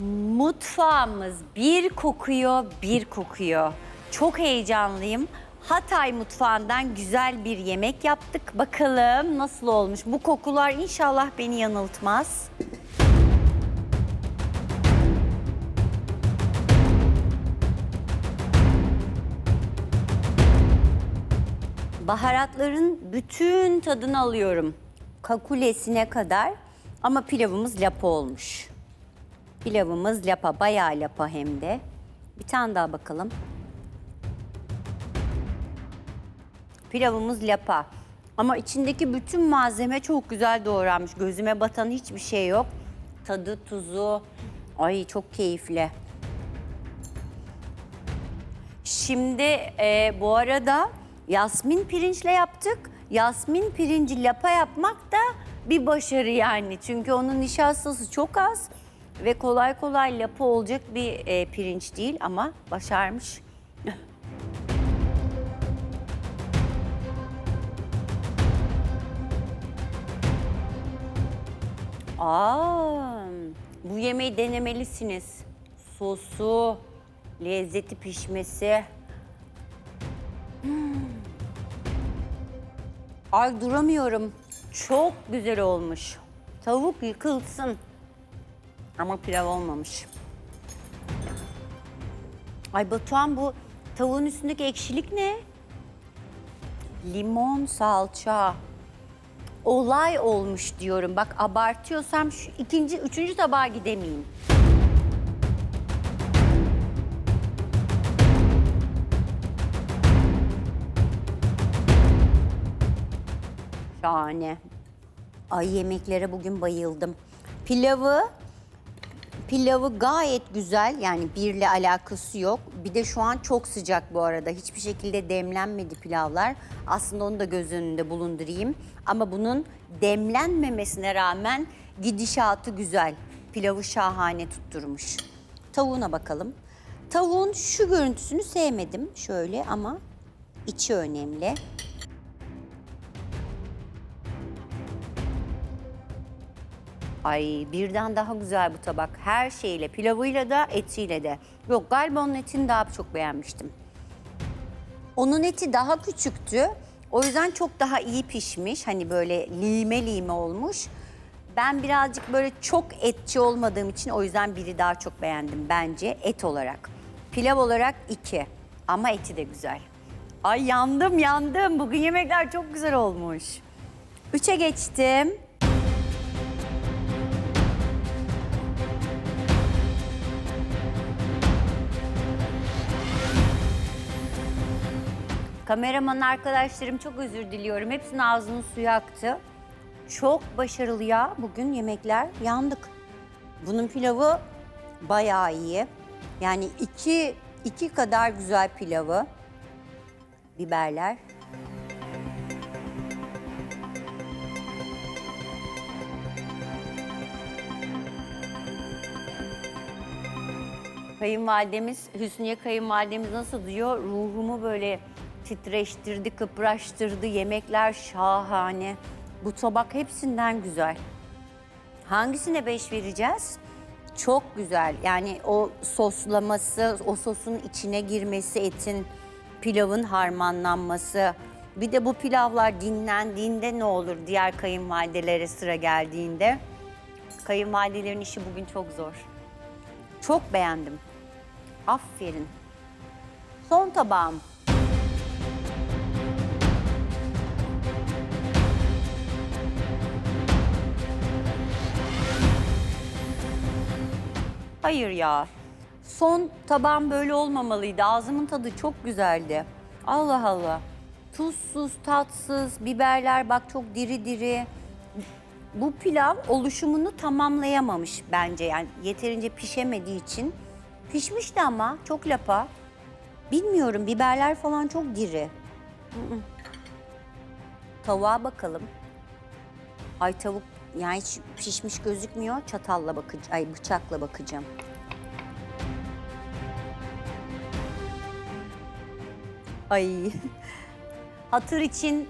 Mutfağımız bir kokuyor, bir kokuyor. Çok heyecanlıyım. Hatay mutfağından güzel bir yemek yaptık. Bakalım nasıl olmuş. Bu kokular inşallah beni yanıltmaz. Baharatların bütün tadını alıyorum. Kakulesine kadar ama pilavımız lapa olmuş. Pilavımız lapa, bayağı lapa hem de. Bir tane daha bakalım. Pilavımız lapa. Ama içindeki bütün malzeme çok güzel doğranmış. Gözüme batan hiçbir şey yok. Tadı, tuzu. Ay çok keyifli. Şimdi e, bu arada yasmin pirinçle yaptık. Yasmin pirinci lapa yapmak da bir başarı yani. Çünkü onun nişastası çok az ve kolay kolay lapa olacak bir e, pirinç değil ama başarmış. Aa, bu yemeği denemelisiniz. Sosu, lezzeti pişmesi. Hmm. Ay duramıyorum. Çok güzel olmuş. Tavuk yıkılsın. Ama pilav olmamış. Ay Batuhan bu tavuğun üstündeki ekşilik ne? Limon, salça. Olay olmuş diyorum. Bak abartıyorsam şu ikinci, üçüncü tabağa gidemeyeyim. Şahane. Ay yemeklere bugün bayıldım. Pilavı Pilavı gayet güzel yani birle alakası yok. Bir de şu an çok sıcak bu arada. Hiçbir şekilde demlenmedi pilavlar. Aslında onu da göz önünde bulundurayım. Ama bunun demlenmemesine rağmen gidişatı güzel. Pilavı şahane tutturmuş. Tavuğuna bakalım. Tavuğun şu görüntüsünü sevmedim şöyle ama içi önemli. Ay birden daha güzel bu tabak. Her şeyle, pilavıyla da etiyle de. Yok galiba onun etini daha çok beğenmiştim. Onun eti daha küçüktü. O yüzden çok daha iyi pişmiş. Hani böyle lime lime olmuş. Ben birazcık böyle çok etçi olmadığım için o yüzden biri daha çok beğendim bence et olarak. Pilav olarak iki ama eti de güzel. Ay yandım yandım. Bugün yemekler çok güzel olmuş. Üçe geçtim. Kameraman arkadaşlarım çok özür diliyorum. Hepsinin ağzının suyu aktı. Çok başarılı ya bugün yemekler. Yandık. Bunun pilavı bayağı iyi. Yani iki, iki kadar güzel pilavı. Biberler. Kayınvalidemiz, Hüsniye kayınvalidemiz nasıl diyor? Ruhumu böyle titreştirdi, kıpraştırdı. Yemekler şahane. Bu tabak hepsinden güzel. Hangisine beş vereceğiz? Çok güzel. Yani o soslaması, o sosun içine girmesi, etin, pilavın harmanlanması. Bir de bu pilavlar dinlendiğinde ne olur diğer kayınvalidelere sıra geldiğinde? Kayınvalidelerin işi bugün çok zor. Çok beğendim. Aferin. Son tabağım. Hayır ya. Son tabağım böyle olmamalıydı. Ağzımın tadı çok güzeldi. Allah Allah. Tuzsuz, tatsız, biberler bak çok diri diri. Bu pilav oluşumunu tamamlayamamış bence. Yani yeterince pişemediği için. Pişmişti ama çok lapa. Bilmiyorum biberler falan çok diri. Tavuğa bakalım. Ay tavuk yani hiç pişmiş gözükmüyor. Çatalla bakacağım. Ay bıçakla bakacağım. Ay. Hatır için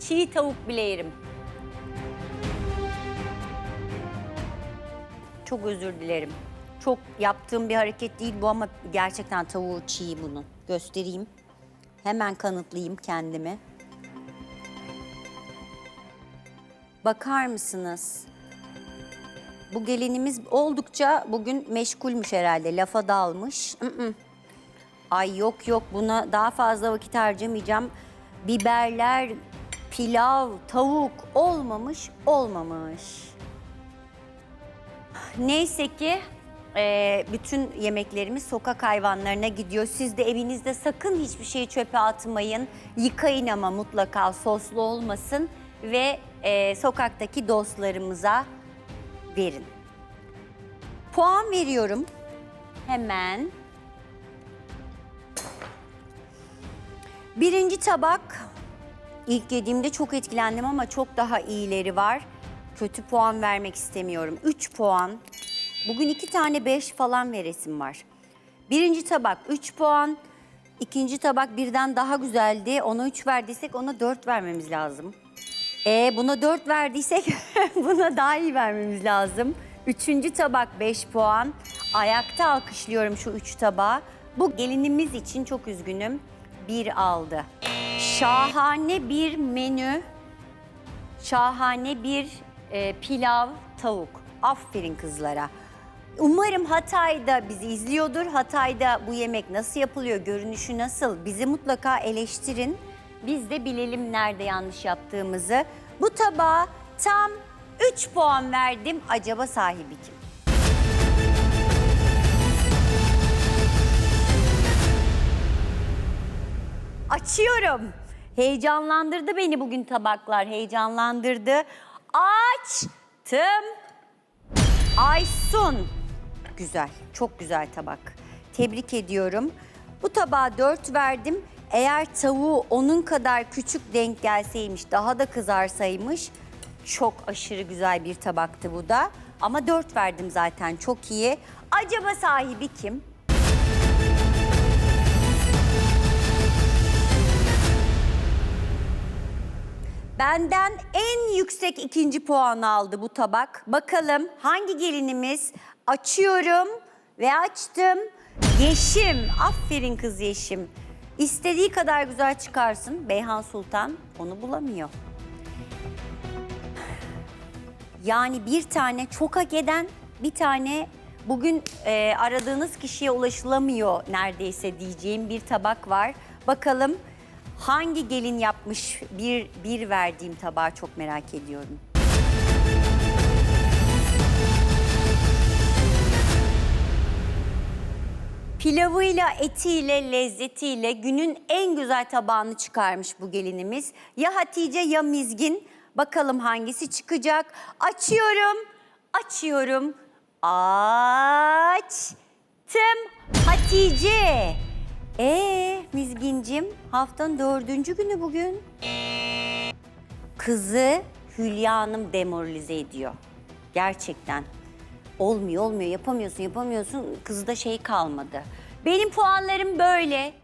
çiğ tavuk bile yerim. Çok özür dilerim. Çok yaptığım bir hareket değil bu ama gerçekten tavuğu çiğ bunun. Göstereyim. Hemen kanıtlayayım kendimi. Bakar mısınız? Bu gelinimiz oldukça bugün meşgulmüş herhalde. Lafa dalmış. Ay yok yok buna daha fazla vakit harcamayacağım. Biberler, pilav, tavuk olmamış, olmamış. Neyse ki e, bütün yemeklerimiz sokak hayvanlarına gidiyor. Siz de evinizde sakın hiçbir şeyi çöpe atmayın. Yıkayın ama mutlaka soslu olmasın ve e, sokaktaki dostlarımıza verin. Puan veriyorum. Hemen. Birinci tabak. İlk yediğimde çok etkilendim ama çok daha iyileri var. Kötü puan vermek istemiyorum. 3 puan. Bugün iki tane 5 falan veresim var. Birinci tabak 3 puan. İkinci tabak birden daha güzeldi. Ona 3 verdiysek ona 4 vermemiz lazım. E buna 4 verdiysek buna daha iyi vermemiz lazım. Üçüncü tabak 5 puan. Ayakta alkışlıyorum şu üç tabağı. Bu gelinimiz için çok üzgünüm. Bir aldı. Şahane bir menü. Şahane bir e, pilav, tavuk. Aferin kızlara. Umarım Hatay'da bizi izliyordur. Hatay'da bu yemek nasıl yapılıyor, görünüşü nasıl? Bizi mutlaka eleştirin. Biz de bilelim nerede yanlış yaptığımızı. Bu tabağa tam 3 puan verdim. Acaba sahibi kim? Açıyorum. Heyecanlandırdı beni bugün tabaklar. Heyecanlandırdı. Açtım. Aysun. Güzel, çok güzel tabak. Tebrik ediyorum. Bu tabağa 4 verdim. Eğer tavuğu onun kadar küçük denk gelseymiş, daha da kızarsaymış çok aşırı güzel bir tabaktı bu da. Ama 4 verdim zaten çok iyi. Acaba sahibi kim? Benden en yüksek ikinci puanı aldı bu tabak. Bakalım hangi gelinimiz? Açıyorum ve açtım. Yeşim. Aferin kız Yeşim. İstediği kadar güzel çıkarsın. Beyhan Sultan onu bulamıyor. Yani bir tane çok hak eden, bir tane bugün e, aradığınız kişiye ulaşılamıyor neredeyse diyeceğim bir tabak var. Bakalım hangi gelin yapmış bir, bir verdiğim tabağı çok merak ediyorum. Pilavıyla, etiyle, lezzetiyle günün en güzel tabağını çıkarmış bu gelinimiz. Ya Hatice ya Mizgin. Bakalım hangisi çıkacak. Açıyorum, açıyorum. Açtım. Hatice. Ee Mizgincim haftanın dördüncü günü bugün. Kızı Hülya Hanım demoralize ediyor. Gerçekten. Olmuyor olmuyor yapamıyorsun yapamıyorsun kızda şey kalmadı. Benim puanlarım böyle.